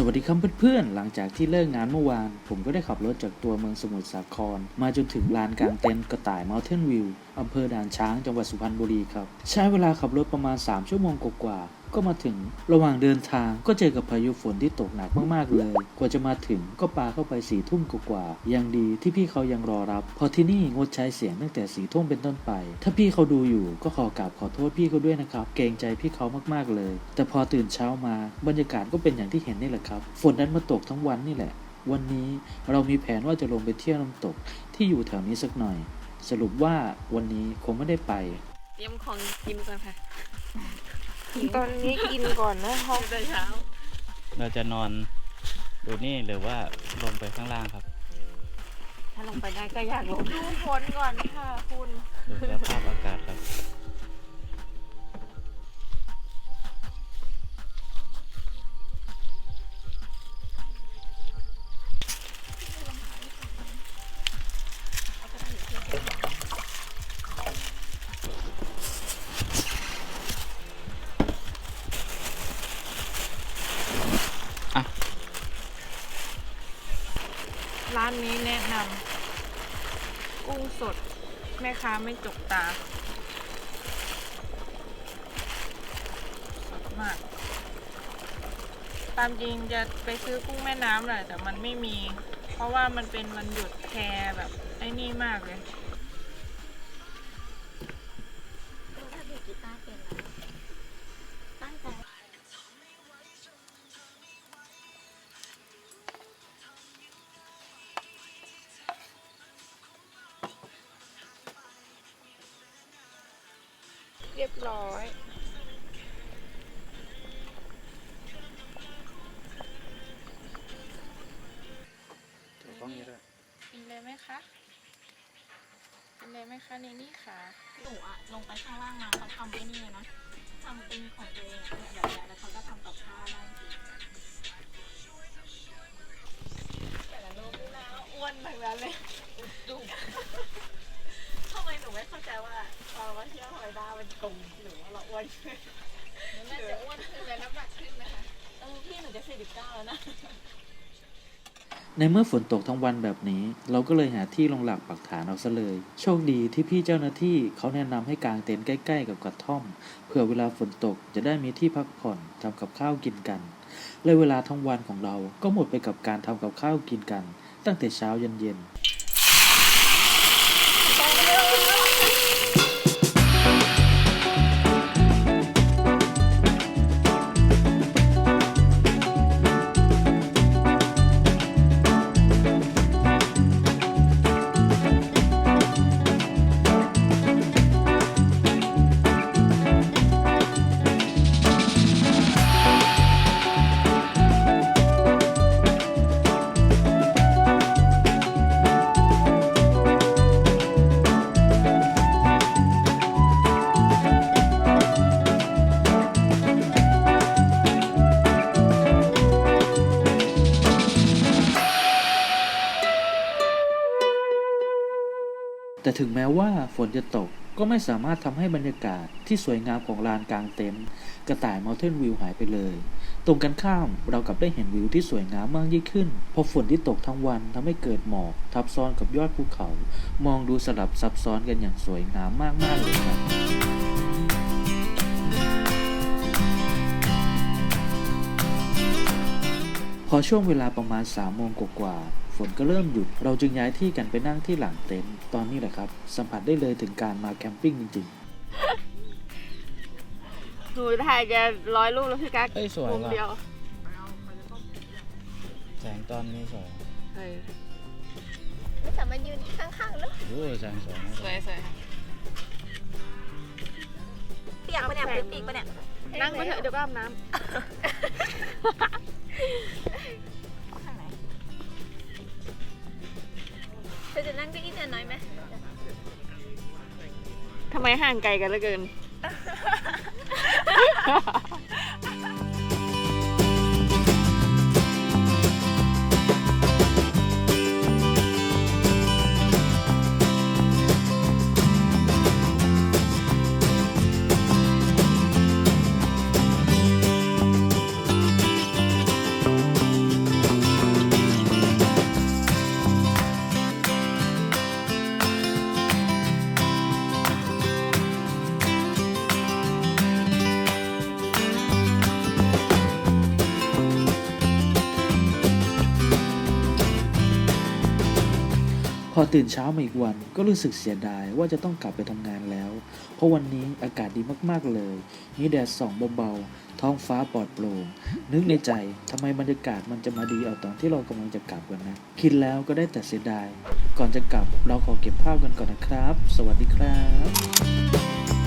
สวัสดีครับเพื่อนๆ หลังจากที่เลิกงานเมื่อวาน ผมก็ได้ขับรถจากตัวเมืองสมุทรสาคร มาจนถึงลานกลางเต็นท์กระต่าย Mountain View อำเภอด่านช้างจังหวัดสุพรรณบุรีครับ ใช้เวลาขับรถประมาณ 3 ชั่วโมงกว่า ก็มาถึงระหว่างเดินทางก็เจอกับพายุฝนที่ตกหนักมากๆเลย กว่าจะมาถึงก็ปาเข้าไปสี่ทุ่มกว่าๆยังดีที่พี่เขายังรอรับ พอที่นี่งดใช้เสียงตั้งแต่สี่ทุ่มเป็นต้นไป ถ้าพี่เขาดูอยู่ก็ขอกราบขอโทษพี่เขาด้วยนะครับ เกรงใจพี่เขามากๆเลย แต่พอตื่นเช้ามาบรรยากาศก็เป็นอย่างที่เห็นนี่แหละครับ ฝนนั้นมาตกทั้งวันนี่แหละ วันนี้เรามีแผนว่าจะลงไปเที่ยวน้ำตกที่อยู่แถวนี้สักหน่อย สรุปว่าวันนี้คงไม่ได้ไป เตรียมของกินก่อนค่ะ ตอนนี้กินก่อนนะคะแต่เช้า เราจะนอนดูนี่หรือว่าลงไปข้างล่างครับ ถ้าลงไปได้ก็อยากลงดูฝนก่อนค่ะคุณ ดูสภาพอากาศครับานนี้แนะนำกุ้งสด แม่ค้าไม่จกตา สดมาก ตามจริงจะไปซื้อกุ้งแม่น้ำแหละแต่มันไม่มี เพราะว่ามันเป็นวันหยุดแพรแบบไอ้นี่มากเลย ถ้าดีกีตาร์เป็น เรียบร้อยกินเลยไหมคะกินเลยไหมคะนี่นี่ค่ะหนูอะลงไปข้างล่างมาเขาทำไอ้นี่เลยนะทำเป็นของตัวเองอะแบบๆแล้วเขาก็ทำกับ บ้ามันกลมหรือว่าเราอ้วนน่าจะอ้วนขึ้นเลยน้ำหนักขึ้นนะคะเออพี่หนูจะสี่สิบเก้าแล้วนะ ในเมื่อฝนตกทั้งวันแบบนี้ เราก็เลยหาที่ลงหลักปักฐานเอาซะเลย โชคดีที่พี่เจ้าหน้าที่เขาแนะนำให้กางเต็นท์ใกล้ๆ กับกระท่อมเผื่อเวลาฝนตกจะได้มีที่พักผ่อนทำกับข้าวกินกันเลยเวลาทั้งวันของเราก็หมดไปกับการทำกับข้าวกินกัน ตั้งแต่เช้ายันเย็น แต่ถึงแม้ว่าฝนจะตกก็ไม่สามารถทำให้บรรยากาศที่สวยงามของลานกลางเต็นท์กระต่าย Mountain View หายไปเลย ตรงกันข้ามเรากลับได้เห็นวิวที่สวยงามมากยิ่งขึ้น เพราะฝนที่ตกทั้งวันทำให้เกิดหมอกทับซ้อนกับยอดภูเขา มองดูสลับซับซ้อนกันอย่างสวยงามมาก ๆ เลยครับพอช่วงเวลาประมาณ3ามโมงกว่า ฝนก็เริ่มหยุด เราจึงย้ายที่กันไปนั่งที่หลังเต็นท์ตอนนี้แหละครับ สัมผัสได้เลยถึงการมาแคมปิ้งจริงๆ หนูถ่ายจะร้อยรูปแล้วพี่กั๊กเฮ้ยสวยมุมว่ะ เดียวแสงตอนนี้สวยเฮ้ยไม่สามารถยืนข้างๆแล้วโอ้แสงสวยนะสวยสวยเปียกปะเนี่ยเปียกปะเนี่ยนั่งไปเถอะเดี๋ยวก็อาบน้ข้ จะนั่งเก้าอี้แต่น้อยไหมำทำไมห่างไกลกันเหลือเกิน อตื่นเช้ามาอีกวันก็รู้สึกเสียดายว่าจะต้องกลับไปทำงานแล้ว เพราะวันนี้อากาศดีมากๆเลย มีแดดส่องเบาๆ ท้องฟ้าปลอดโปร่ง นึกในใจทำไมบรรยากาศมันจะมาดีเอาตอนที่เรากำลังจะกลับกันนะ คิดแล้วก็ได้แต่เสียดาย ก่อนจะกลับเราขอเก็บภาพกันก่อนนะครับ สวัสดีครับ